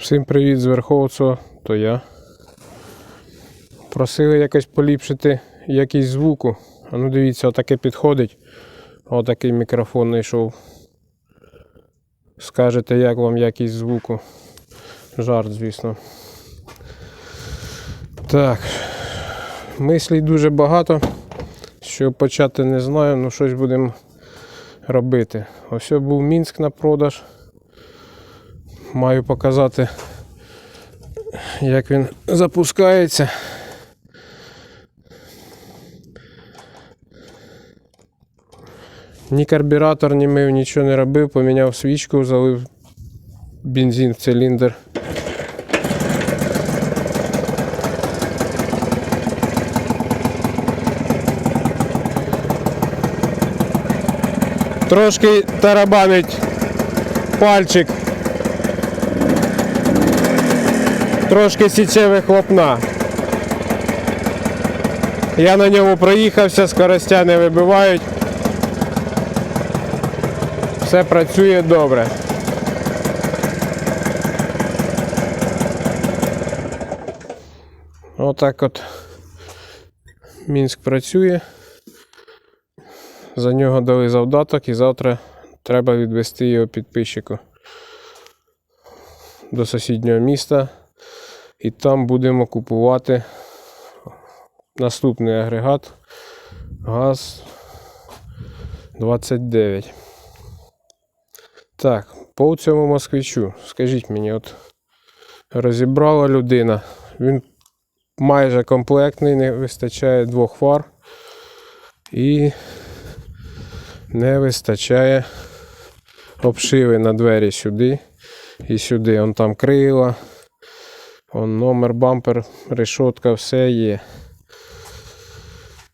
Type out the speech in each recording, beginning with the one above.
Всім привіт з Верховцева, то я. Просили якось поліпшити якість звуку. А ну дивіться, отаке підходить. Отакий мікрофон знайшов. Скажете, як вам якість звуку. Жарт, звісно. Так. Мислій дуже багато. Що почати не знаю, ну щось будемо робити. Ось був Мінськ на продаж. Маю показати, як він запускається. Ні карбюратор не мив, нічого не робив, поміняв свічку, залив бензин в циліндр. Трошки тарабанить пальчик. Трошки січе вихлопна. Я на ньому проїхався, скоростя не вибивають. Все працює добре. Отак от Мінськ працює. За нього дали завдаток і завтра треба відвести його підписчику до сусіднього міста. І там будемо купувати наступний агрегат ГАЗ 29. Так, по цьому москвичу, скажіть мені, от розібрала людина. Він майже комплектний, не вистачає двох фар і не вистачає обшиви на двері сюди і сюди. Он там крила. Он номер, бампер, решотка, все є.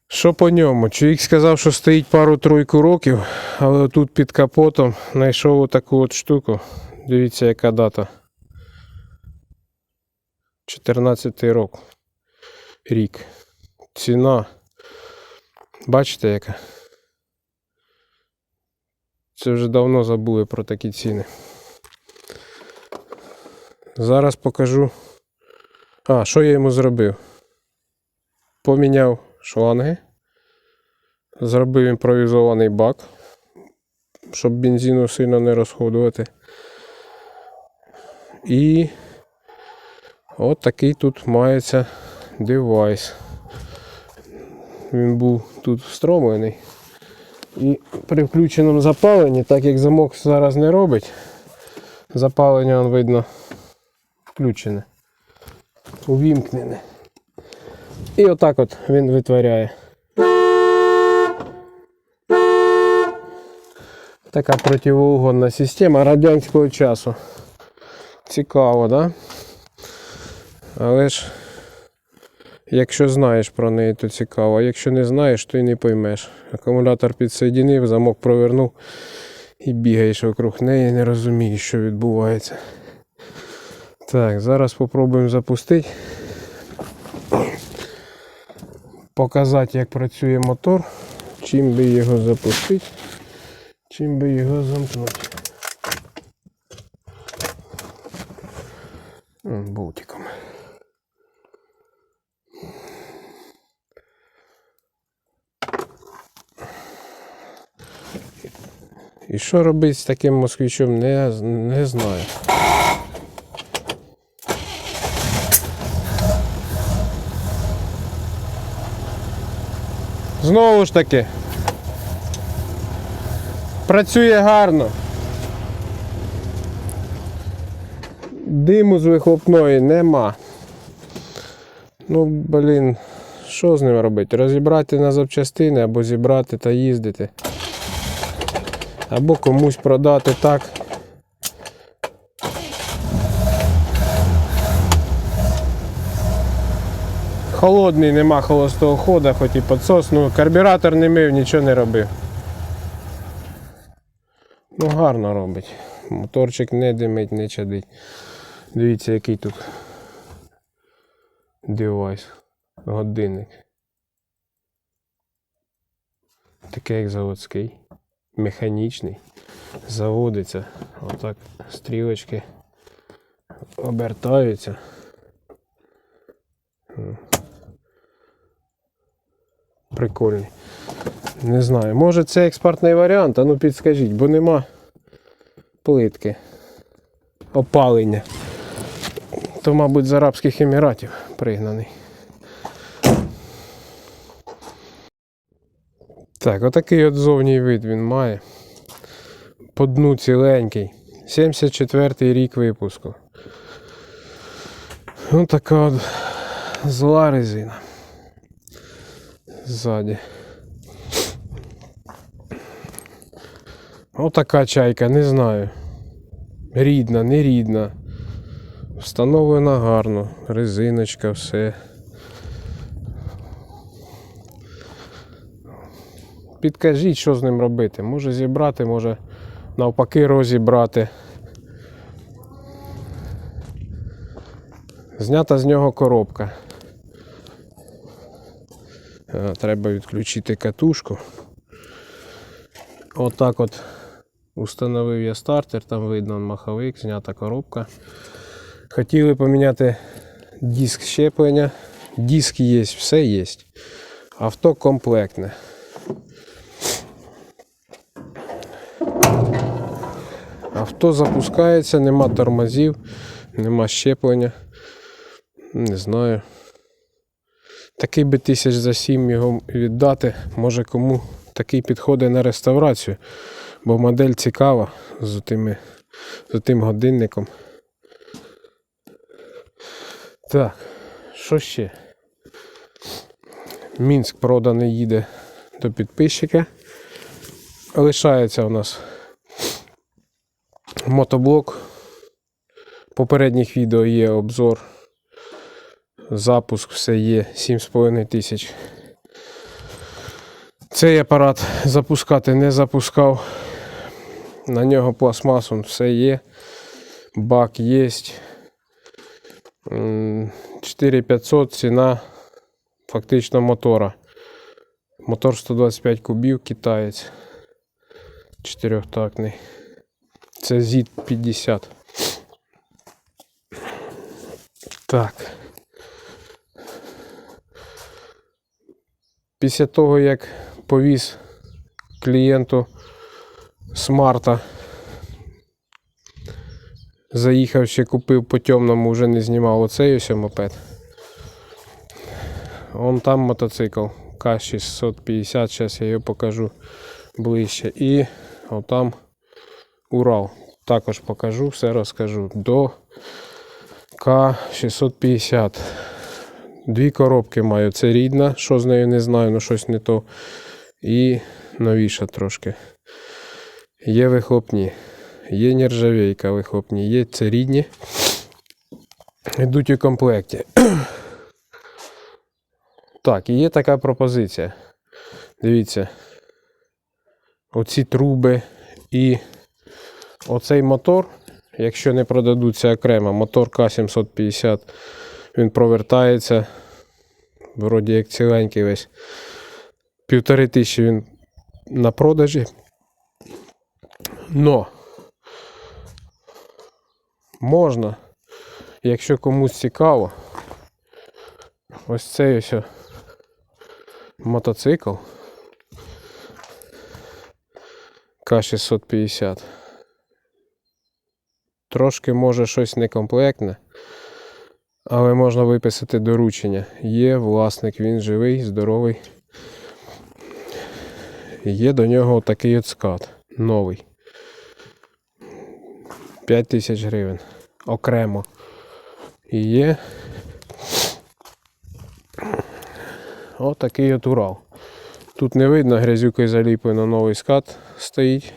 Що по ньому? Чоловік сказав, що стоїть пару-тройку років, але тут під капотом знайшов таку от штуку. Дивіться, яка дата. 14 рок. Рік. Ціна. Бачите, яка? Це вже давно забули про такі ціни. Зараз покажу. А, що я йому зробив? Поміняв шланги. Зробив імпровізований бак, щоб бензину сильно не розходувати. І от такий тут мається девайс. Він був тут встромлений. І при включеному запаленні, так як замок зараз не робить, запалення видно включене увімкнене. І отак от він витворяє. Така противоугонна система радянського часу. Цікаво, да? Але ж, якщо знаєш про неї, то цікаво. А якщо не знаєш, то й не поймеш. Акумулятор підсоєдинив, замок провернув і бігаєш вокруг неї, не розумієш, що відбувається. Так, зараз спробуємо запустити. Показати, як працює мотор, чим би його запустити, чим би його замкнути. Болтиком. І що робити з таким москвичом, не, не знаю. Знову ж таки. Працює гарно. Диму з вихлопної нема. Ну, блін, що з ним робити? Розібрати на запчастини або зібрати та їздити. Або комусь продати так. Холодний, нема холостого хода, хоч і підсос, ну карбюратор не мив, нічого не робив. Ну гарно робить. Моторчик не димить, не чадить. Дивіться, який тут девайс. Годинник. Такий як заводський. Механічний. Заводиться. Отак стрілочки. обертаються. Прикольний. Не знаю. Може це експортний варіант, а ну підскажіть, бо нема плитки. Опалення. То, мабуть, з Арабських Еміратів пригнаний. Так, отакий от зовній вид він має. По дну ціленький. 74-й рік випуску. Ось така от зла резина. Ззаді. Отака чайка, не знаю. Рідна, не рідна. Встановлена гарно. Резиночка, все. Підкажіть, що з ним робити. Може зібрати, може навпаки розібрати. Знята з нього коробка. Е, Треба відключити катушку. Отак от установив я стартер, там видно маховик, знята коробка. Хотіли поміняти диск щеплення. Диск є, все є. Авто комплектне. Авто запускається, нема тормозів, нема щеплення. Не знаю. Такий би тисяч за сім його віддати. Може кому такий підходить на реставрацію. Бо модель цікава з, тими, з тим годинником. Так, що ще? Мінськ проданий їде до підписчика. Лишається у нас мотоблок. Попередніх відео є обзор. Запуск все є 7,5 тисяч. Цей апарат запускати не запускав. На нього пластмасом все є. Бак є. 4500 ціна фактично мотора. Мотор 125 кубів, китаєць. Чотирьохтактний. Це ZIT 50. Так. Після того, як повіз клієнту смарта, заїхав ще купив по темному, вже не знімав оцей ось мопед. Он там мотоцикл К650, зараз я його покажу ближче. І отам Урал. Також покажу, все розкажу. До К650. Дві коробки маю. Це рідна, що з нею не знаю, ну щось не то. І новіша трошки. Є вихлопні. Є нержавейка вихлопні, є це рідні. Йдуть у комплекті. Так, і є така пропозиція. Дивіться. Оці труби і оцей мотор, якщо не продадуться окремо, мотор К750, він провертається. Вроді як ціленький весь. Півтори тисячі він на продажі. Но можна, якщо комусь цікаво, ось цей ось мотоцикл К650. Трошки може щось некомплектне, але можна виписати доручення. Є власник, він живий, здоровий. Є до нього такий от скат новий. 5 тисяч гривень окремо. І є отакий от Урал. Тут не видно, грязюкою заліплено новий скат стоїть.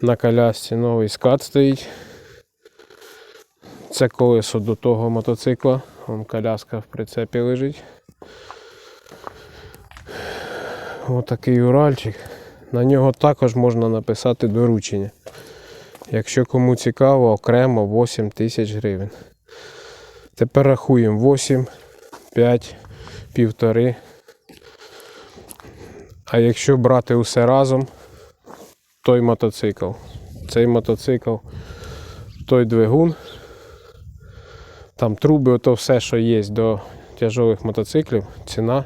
На колясці новий скат стоїть. Це колесо до того мотоцикла. Вон коляска в прицепі лежить. Отакий Уральчик. На нього також можна написати доручення. Якщо кому цікаво, окремо 8 тисяч гривень. Тепер рахуємо 8, 5, півтори. А якщо брати усе разом, той мотоцикл. Цей мотоцикл, той двигун там труби, ото все, що є до тяжових мотоциклів, ціна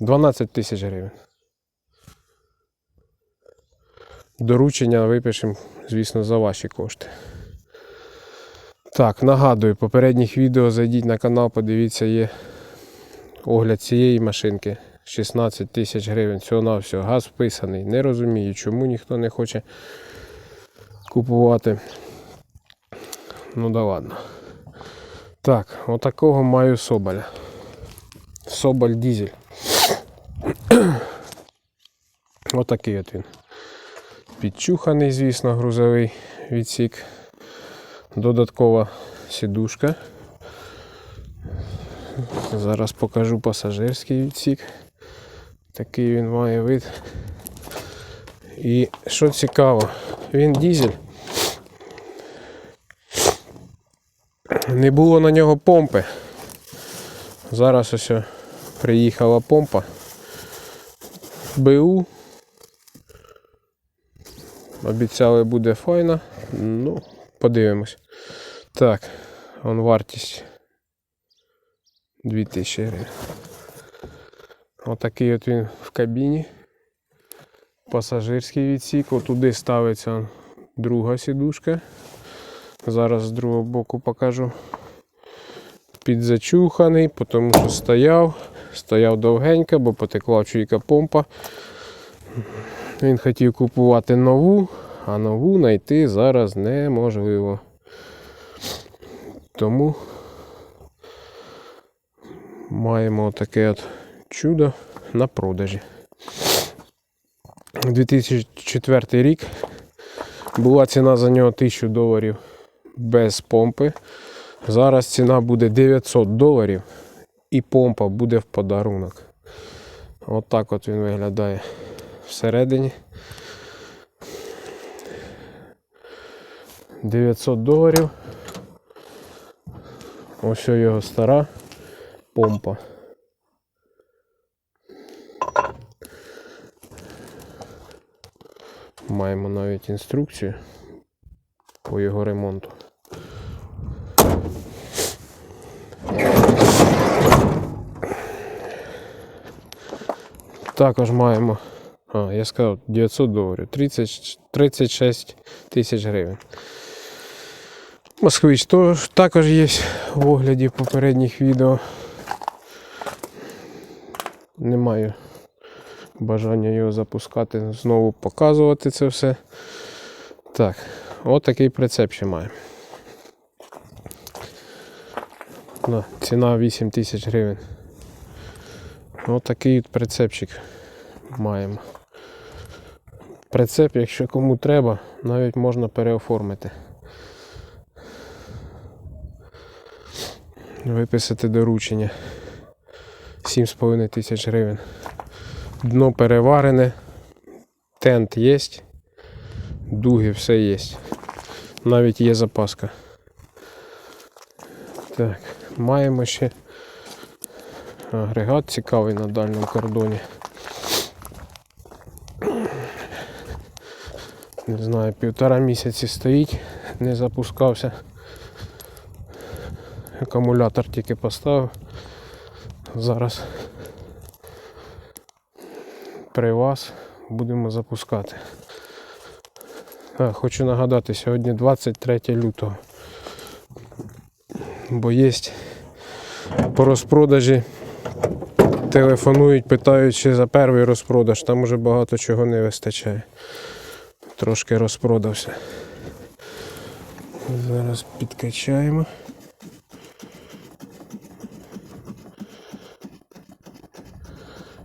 12 тисяч гривень. Доручення випишемо, звісно, за ваші кошти. Так, нагадую, попередніх відео зайдіть на канал, подивіться, є огляд цієї машинки. 16 тисяч гривень, всього на всього. Газ вписаний. Не розумію, чому ніхто не хоче купувати. Ну да ладно. Так, отакого маю Соболя. Соболь дізель. Отакий от він. Підчуханий, звісно, грузовий відсік. Додаткова сідушка. Зараз покажу пасажирський відсік. Такий він має вид. І що цікаво, він дізель. Не було на нього помпи. Зараз ось приїхала помпа. БУ. Обіцяли буде файно. Ну, подивимось. Так, он вартість 2000 гривень. Отакий от він в кабіні. Пасажирський відсік. Туди ставиться друга сідушка. Зараз з другого боку покажу. Підзачуханий, тому що стояв. Стояв довгенько, бо потекла чуйка помпа. Він хотів купувати нову, а нову знайти зараз неможливо. Тому маємо таке от чудо на продажі. 2004 рік була ціна за нього 1000 доларів без помпи. Зараз ціна буде 900 доларів і помпа буде в подарунок. Отак от він виглядає всередині. 900 доларів. Ось його стара помпа. Маємо навіть інструкцію по його ремонту. Також маємо, а, я сказав 900 доларів, 30, 36 тисяч гривень. Москвич тож, також є в огляді попередніх відео. Не маю бажання його запускати, знову показувати це все. Так, от такий прицеп ще має. Ціна 8 тисяч гривень. Ось такий от прицепчик маємо. Прицеп, якщо кому треба, навіть можна переоформити. Виписати доручення. 7,5 тисяч гривень. Дно переварене, тент є, дуги, все є. Навіть є запаска. Так, маємо ще агрегат цікавий на дальньому кордоні. Не знаю, півтора місяці стоїть, не запускався. Акумулятор тільки поставив. Зараз при вас будемо запускати. А, хочу нагадати, сьогодні 23 лютого. Бо є по розпродажі. Телефонують, питають ще за перший розпродаж, там уже багато чого не вистачає. Трошки розпродався. Зараз підкачаємо.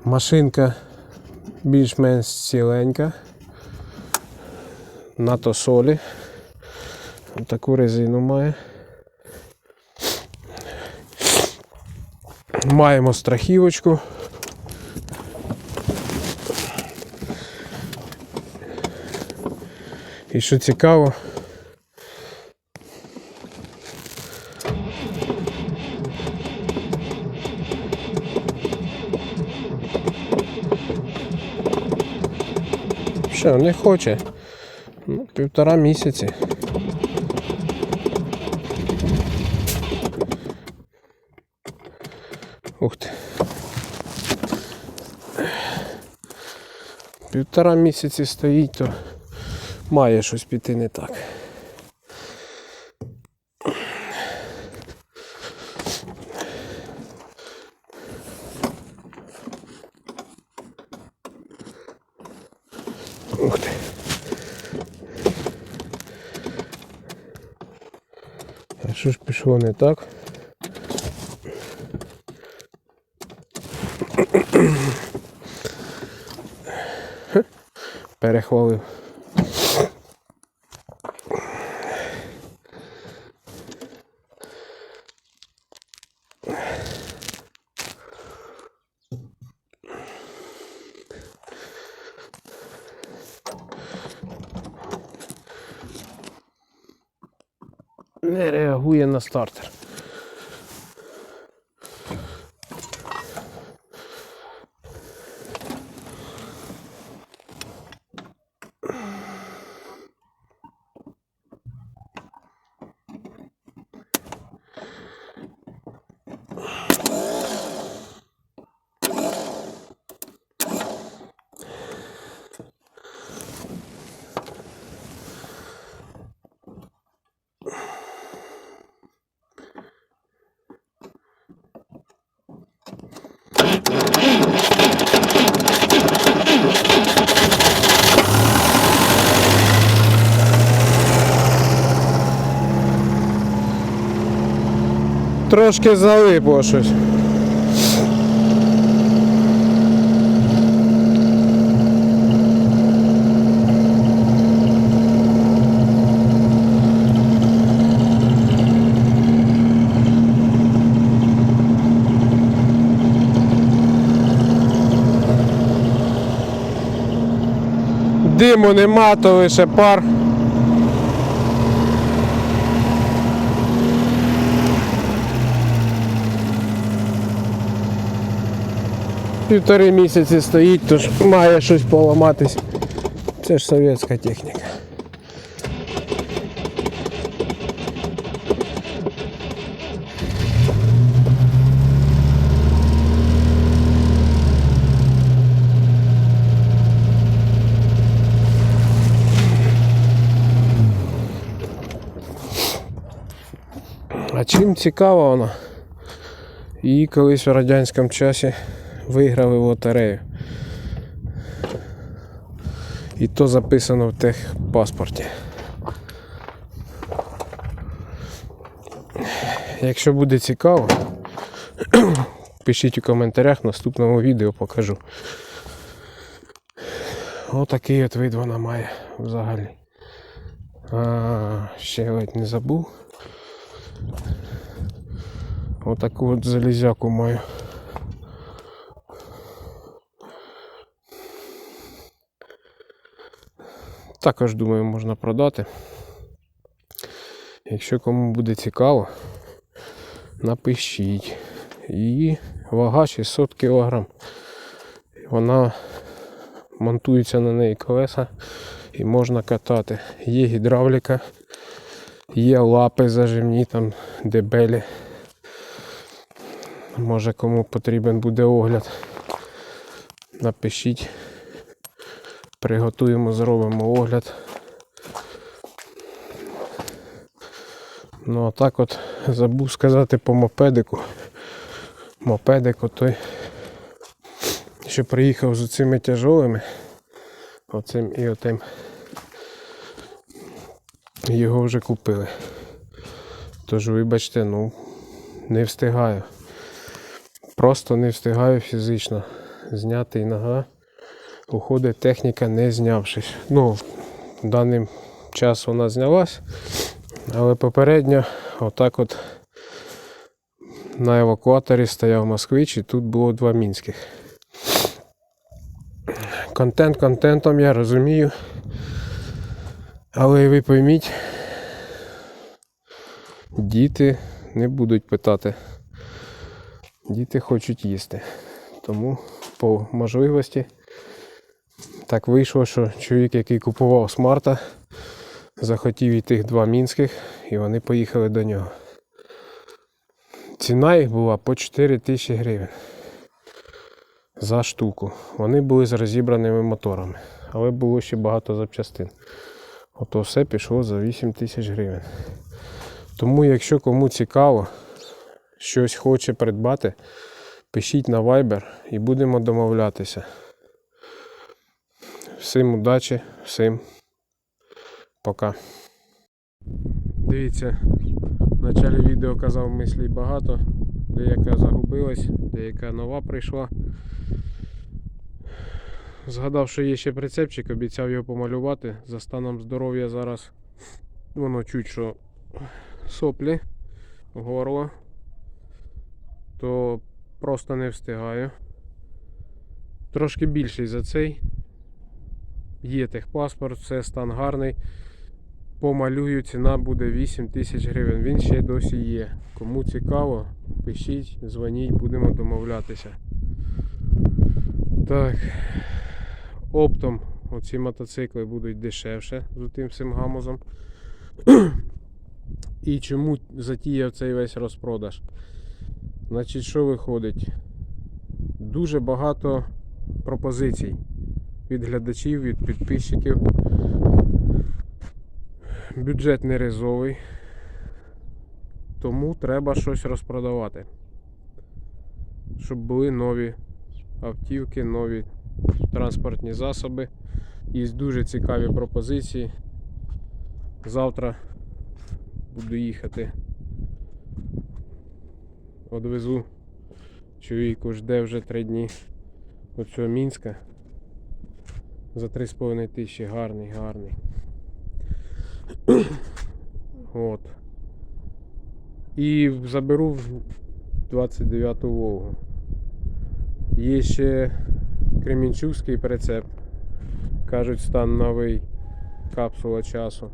Машинка більш-менш ціленька. На тосолі. Таку резину має. Маємо страхівочку. І що цікаво, що не хоче. Ну, півтора місяці. Ух ти. Півтора місяці стоїть, то має щось піти не так. Ух ти. А що ж пішло не так? Перехвалив. Не реагує на стартер. Трошки залипло щось. Диму нема, то лише пар. Півтори місяці стоїть, тож має щось поламатись. Це ж совєтська техніка. А чим цікава вона? Її колись в радянському часі виграли лотерею. І то записано в техпаспорті. Якщо буде цікаво, пишіть у коментарях, в наступному відео покажу. Отакий от вид вона має взагалі. А, ще ледь не забув. Отаку от залізяку маю. Також думаю можна продати. Якщо кому буде цікаво, напишіть. Її вага 600 кг. Вона монтується на неї колеса і можна катати. Є гідравліка, є лапи зажимні, там дебелі. Може кому потрібен буде огляд. Напишіть. Приготуємо, зробимо огляд. Ну а так от забув сказати по мопедику. Мопедик отой, що приїхав з цими тяжолими. Оцим і отим. Його вже купили. Тож вибачте, ну не встигаю. Просто не встигаю фізично зняти нога. Уходить техніка не знявшись. Ну, даний час вона знялась, але попередньо отак от на евакуаторі стояв москвич і тут було два мінських. Контент контентом я розумію. Але ви пойміть, діти не будуть питати. Діти хочуть їсти. Тому по можливості так вийшло, що чоловік, який купував смарта, захотів і тих два мінських, і вони поїхали до нього. Ціна їх була по 4 тисячі гривень за штуку. Вони були з розібраними моторами, але було ще багато запчастин. Ото все пішло за 8 тисяч гривень. Тому, якщо кому цікаво, щось хоче придбати, пишіть на Viber і будемо домовлятися. Всім удачі, всім пока. Дивіться, в початку відео казав мислій багато, деяка загубилась, деяка нова прийшла. Згадав, що є ще прицепчик, обіцяв його помалювати. За станом здоров'я зараз воно чуть що соплі, горло, то просто не встигаю. Трошки більший за цей. Є техпаспорт, все стан гарний. Помалюю, ціна буде 8 тисяч гривень. Він ще досі є. Кому цікаво, пишіть, дзвоніть, будемо домовлятися. Так. Оптом оці мотоцикли будуть дешевше з тим всім гамузом. І чому затіяв цей весь розпродаж? Значить, що виходить? Дуже багато пропозицій від глядачів, від підписчиків. Бюджет не ризовий, тому треба щось розпродавати. Щоб були нові автівки, нові транспортні засоби. Є дуже цікаві пропозиції. Завтра буду їхати. Одвезу чоловіку жде вже три дні до цього Мінська. За 3,5 тисячі гарний, гарний. От. І заберу в 29-ту Волгу. Є ще Кремінчугський прицеп. Кажуть, стан новий капсула часу.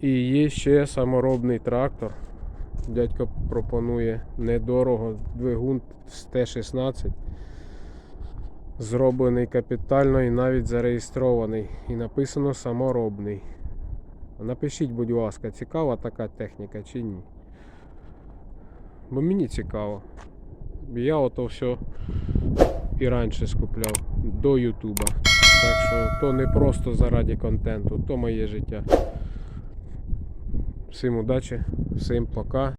І є ще саморобний трактор. Дядько пропонує недорого двигун з Т-16. Зроблений капітально і навіть зареєстрований. І написано саморобний. Напишіть, будь ласка, цікава така техніка чи ні. Бо мені цікаво. Я ото все і раніше скупляв до Ютуба. Так що то не просто заради контенту, то моє життя. Всім удачі, всім пока.